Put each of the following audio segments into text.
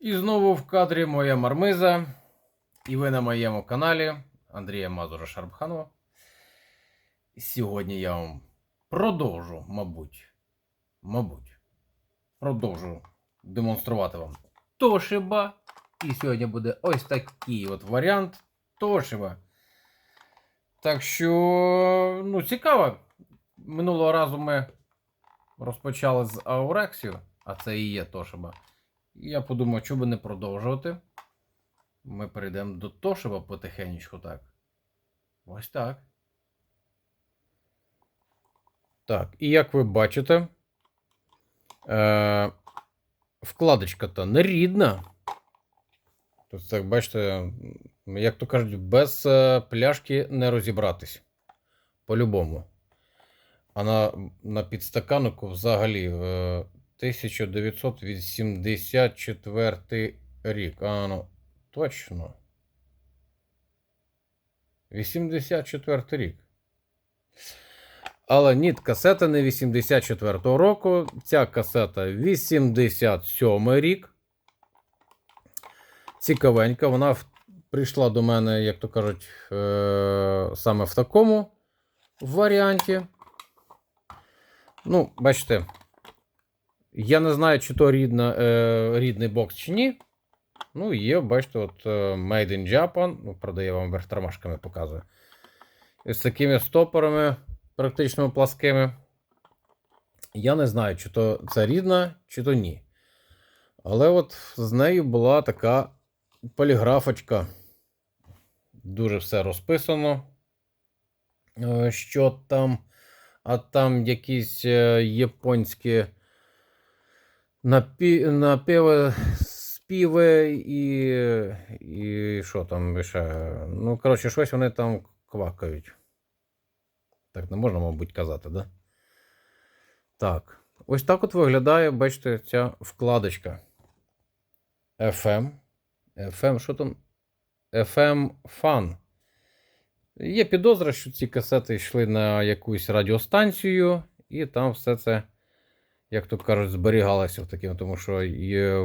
І знову в кадрі моя мармиза. І ви на моєму каналі Андрія Мазура Шарбханова. Сьогодні я вам продовжу, мабуть, мабуть, продовжу демонструвати вам Toshiba. І сьогодні буде ось такий от варіант Toshiba. Так що, ну, цікаво. Минулого разу ми розпочали з Aurexio, а це і є Toshiba. Я подумав, що би не продовжувати. Ми перейдемо до Toshiba потихеньку так. Ось так. Так, і як ви бачите, е- вкладочка то не рідна. Тобто, так, бачите, як то кажуть, без е, пляшки не розібратись. По-любому. А на, на підстаканнику взагалі е, 1984 рік. А ну, точно. 84 рік. Але ні, касета не 84-го року. Ця касета 87 рік. Цікавенька. Вона прийшла до мене, як то кажуть, е- саме в такому варіанті. Ну, бачите, я не знаю, чи то рідна, е, рідний бокс чи ні. Ну, є, бачите, от е, Made in Japan. Ну, правда, я вам верх тормашками показую. І з такими стопорами, практично пласкими. Я не знаю, чи то це рідна, чи то ні. Але от з нею була така поліграфочка. Дуже все розписано. Е, Що там, а там якісь е, японські. Напіви, співи і. І що там ще? Ну, коротше, щось вони там квакають. Так не можна, мабуть, казати, да? Так. Ось так от виглядає, бачите, ця вкладочка. FM. FM, що там? FM Fun. Є підозра, що ці касети йшли на якусь радіостанцію, і там все це, як то кажуть, зберігалося в таким, тому що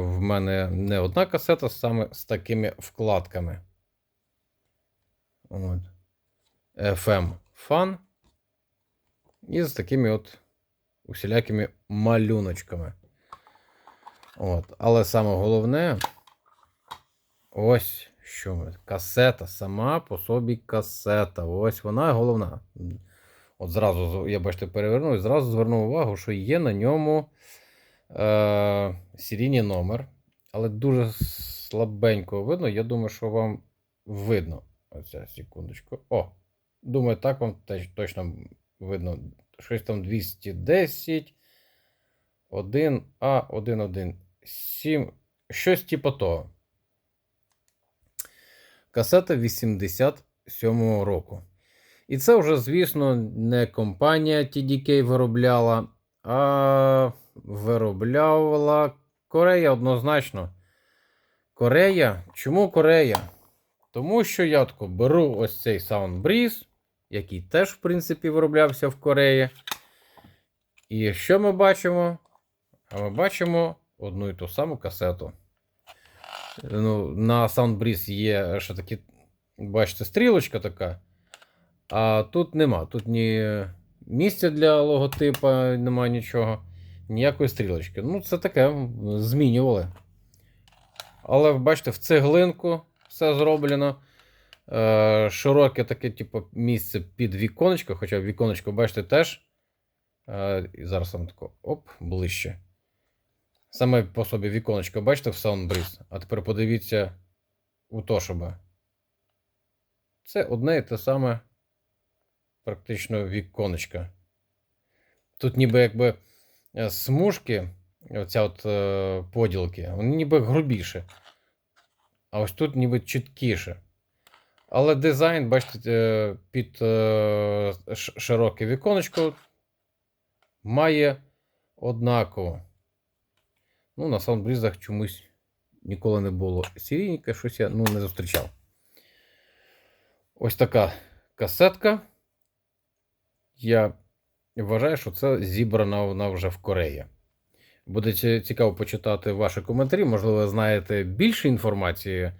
в мене не одна касета саме з такими вкладками. От. FM Fun. І з такими от усілякими малюночками. От. Але саме головне. Ось що ми. Касета, сама по собі касета. Ось вона головна. От зразу, я бачите, перевернув і зразу звернув увагу, що є на ньому е, серійний номер. Але дуже слабенько видно. Я думаю, що вам видно. Оця секундочку. О! Думаю, так вам теж точно видно. Щось там 210. 1 А, 1, 1, 7. Щось типу того. Касета 87-го року. І це вже, звісно, не компанія TDK виробляла, а виробляла Корея однозначно. Корея. Чому Корея? Тому що я тако беру ось цей Soundbreeze, який теж, в принципі, вироблявся в Кореї. І що ми бачимо? А ми бачимо одну і ту саму касету. Ну, на Soundbreeze є ще такі, бачите, стрілочка така. А тут нема. Тут ні місця для логотипа, нема нічого, ніякої стрілочки. Ну, це таке змінювали. Але бачите, в цеглинку все зроблено. Е, широке таке, типу, місце під віконечко, хоча віконечко, бачите, теж. Е, і зараз вам тако оп, ближче. Саме по собі віконечко, бачите, в Soundbreeze. А тепер подивіться у Toshiba. Це одне і те саме, практично віконечко. Тут ніби якби е, смужки, оця от е, поділки, вони ніби грубіше. А ось тут ніби чіткіше. Але дизайн, бачите, е, під е, широке віконечко має однаково. Ну, на саундбрізах чомусь ніколи не було серійника, щось я ну, не зустрічав. Ось така касетка. Я вважаю, що це зібрана вона вже в Кореї. Буде цікаво почитати ваші коментарі. Можливо, ви знаєте більше інформації,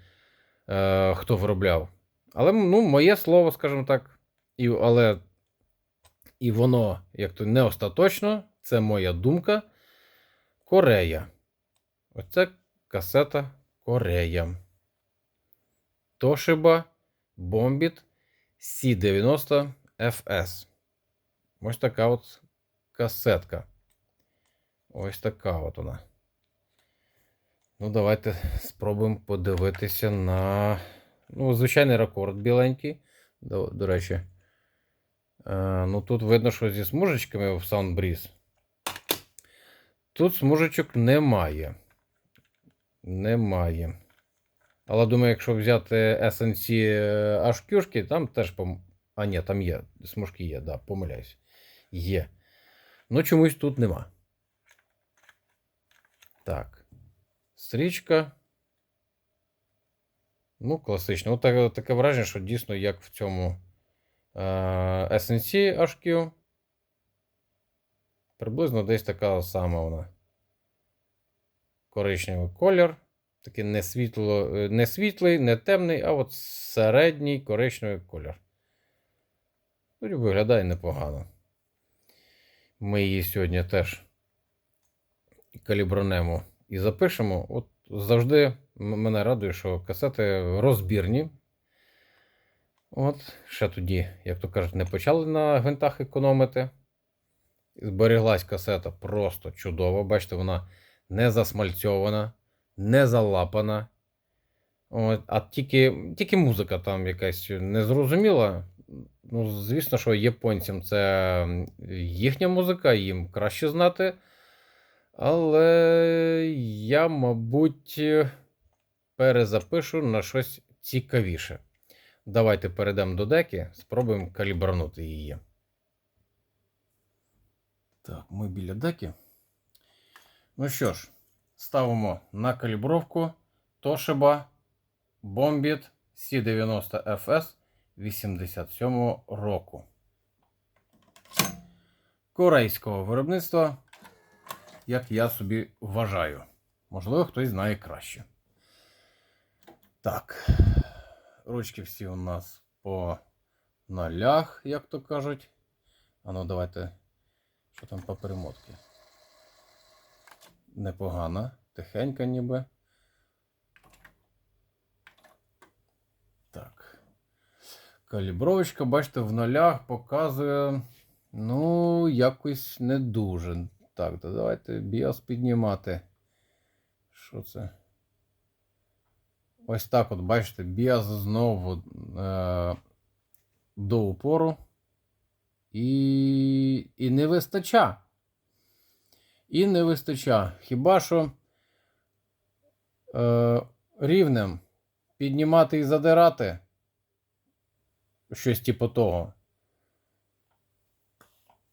е, хто виробляв. Але ну, моє слово, скажімо так, і, але і воно, як то не остаточно, це моя думка. Корея. Оце касета Корея. Toshiba Bombit C90 FS. Ось така от касетка. Ось така от вона. Ну, давайте спробуємо подивитися на. Ну, звичайний рекорд біленький. До, до речі. Е, ну, тут видно, що зі смужечками в Soundbreeze. Тут смужечок немає. Немає. Але думаю, якщо взяти SNC HQ, там теж. А, ні, там є. Смужки є, да, помиляюсь. Є. Ну, чомусь тут нема. Так. Стрічка. Ну, класично. Ну, так, таке враження, що дійсно як в цьому е, SNC HQ. Приблизно десь така сама вона. Коричневий колір. Такий не, світло, е, не світлий, не темний, а от середній коричневий колір. Ну, Виглядає непогано. Ми її сьогодні теж калібронемо і запишемо. От завжди мене радує, що касети розбірні. От, ще тоді, як то кажуть, не почали на гвинтах економити. Зберіглась касета просто чудово. Бачите, вона не засмальцьована, не залапана. От, а тільки, тільки музика там якась незрозуміла. Ну, звісно, що японцям це їхня музика, їм краще знати. Але я, мабуть, перезапишу на щось цікавіше. Давайте перейдемо до деки, спробуємо калібранути її. Так, ми біля деки. Ну що ж, ставимо на калібровку Toshiba Bombit C90FS 87 року. Корейського виробництва, як я собі вважаю. Можливо, хтось знає краще. Так. Ручки всі у нас по нолях, як то кажуть. А ну, давайте. Що там по перемотки? Непогано, тихенько ніби. Так. Калібровочка, бачите, в нолях показує. Ну, якось не дуже. Так, то давайте біос піднімати. Що це? Ось так от, бачите, біос знову е- до упору. І, і не вистача. І не вистача. Хіба що е, рівнем піднімати і задирати щось типу того.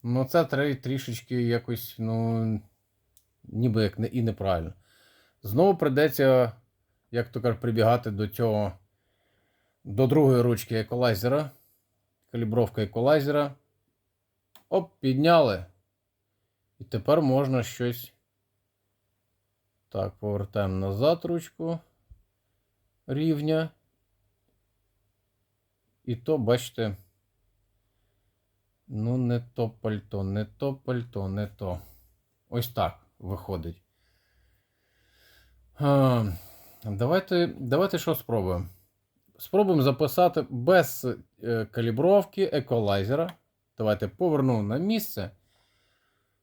Ну, це треба трішечки якось, ну, ніби як не, і неправильно. Знову придеться, як то кажуть, прибігати до цього, до другої ручки еколайзера. Калібровка еколайзера. Оп, підняли. І тепер можна щось. Так, повертаємо назад ручку рівня. І то, бачите, ну, не то пальто, не то пальто, не то. Ось так виходить. Давайте, давайте що спробуємо. Спробуємо записати без е, калібровки еколайзера. Давайте поверну на місце.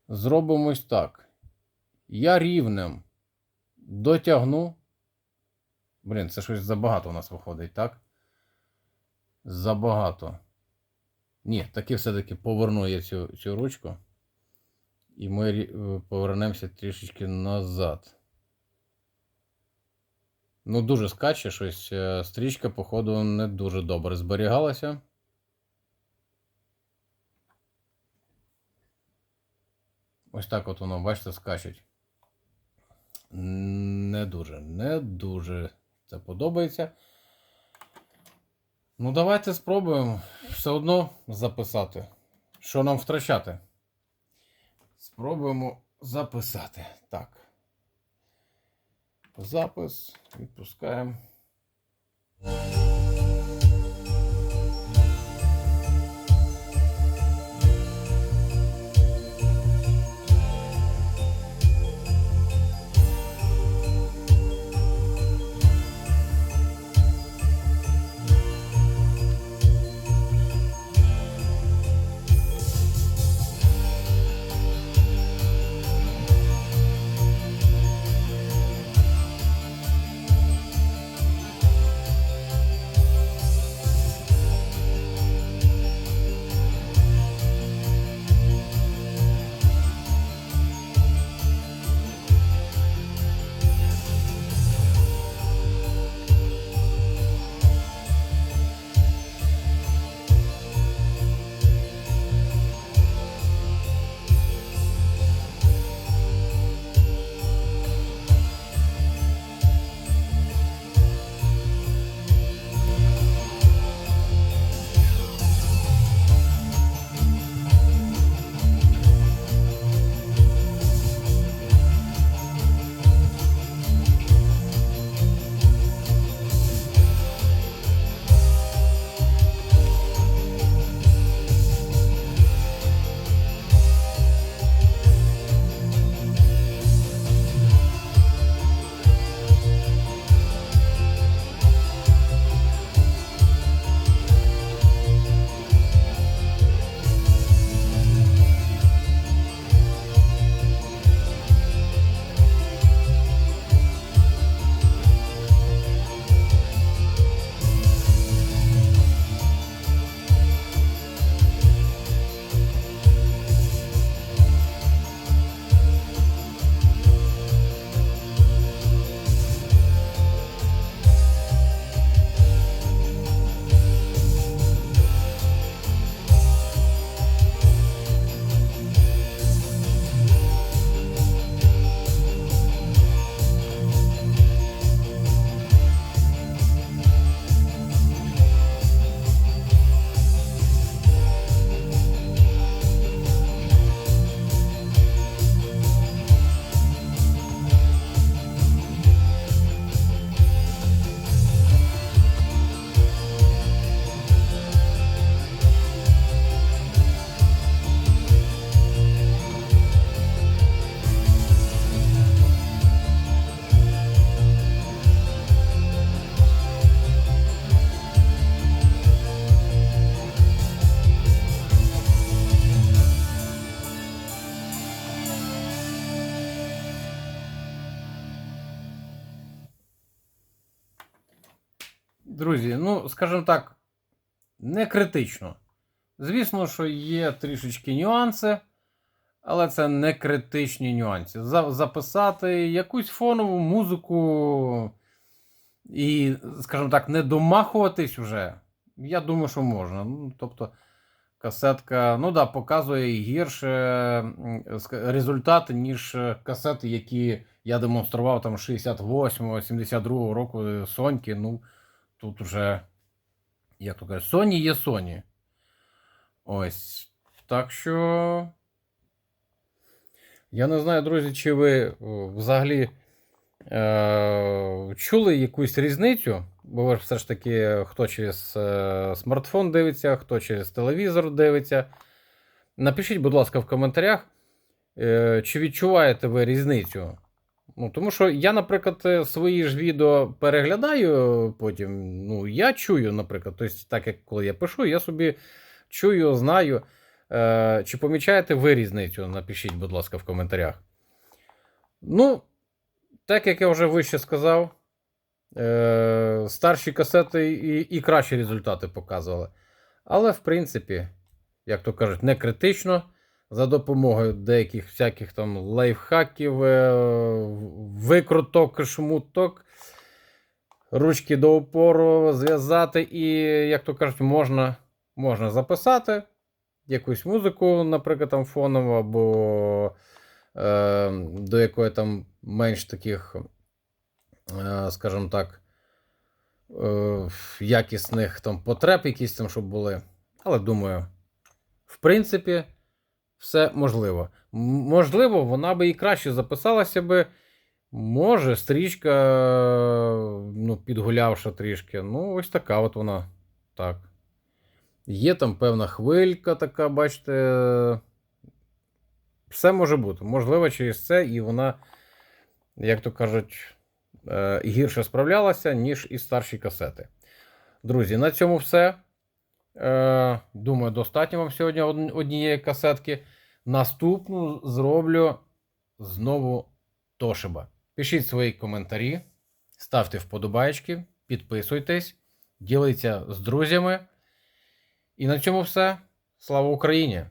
Зробимо ось так. Я рівнем дотягну. Блін, це щось забагато у нас виходить, так? Забагато. Ні, таки все-таки поверну я цю, цю ручку. І ми е, повернемося трішечки назад. Ну, дуже скаче щось. е, Стрічка, походу, не дуже добре зберігалася. Ось так от воно, бачите, скачуть. Не дуже, не дуже це подобається. Ну, давайте спробуємо все одно записати. Що нам втрачати? Спробуємо записати. Так. Запис. Відпускаємо. Ну, скажімо так, не критично. Звісно, що є трішечки нюанси, але це не критичні нюанси. За- записати якусь фонову музику і, скажімо так, не домахуватись вже, я думаю, що можна. Ну, тобто, касетка, ну да, показує гірше результати, ніж касети, які я демонстрував там 68-72 року Соньки. Ну, тут вже, як то кажуть, Sony є Sony. Ось. Так що. Я не знаю, друзі, чи ви взагалі е, чули якусь різницю? Бо ви ж все ж таки, хто через е, смартфон дивиться, хто через телевізор дивиться. Напишіть, будь ласка, в коментарях, е, чи відчуваєте ви різницю. Ну, тому що я, наприклад, е, свої ж відео переглядаю потім. Ну, я чую, наприклад, тобто, так як коли я пишу, я собі чую, знаю. Е, чи помічаєте ви різницю? Напишіть, будь ласка, в коментарях. Ну, так як я вже вище сказав, е, старші касети і, і кращі результати показували. Але, в принципі, як то кажуть, не критично. За допомогою деяких всяких там лайфхаків, е, викруток, шмуток, ручки до опору зв'язати, і, як то кажуть, можна, можна записати якусь музику, наприклад, там фонову, або е, до якої там менш таких, е, скажімо так, е, якісних там потреб, якісь там, щоб були. Але думаю, в принципі, все можливо. Можливо, вона би і краще записалася би. Може, стрічка, ну, підгулявша трішки. Ну, ось така от вона. Так. Є там певна хвилька така, бачите. Все може бути. Можливо, через це і вона, як то кажуть, е, гірше справлялася, ніж і старші касети. Друзі, на цьому все. Е, Думаю, достатньо вам сьогодні однієї касетки. Наступну зроблю знову Тошиба. Пишіть свої коментарі, ставте вподобайки, підписуйтесь, діліться з друзями. І на цьому все. Слава Україні!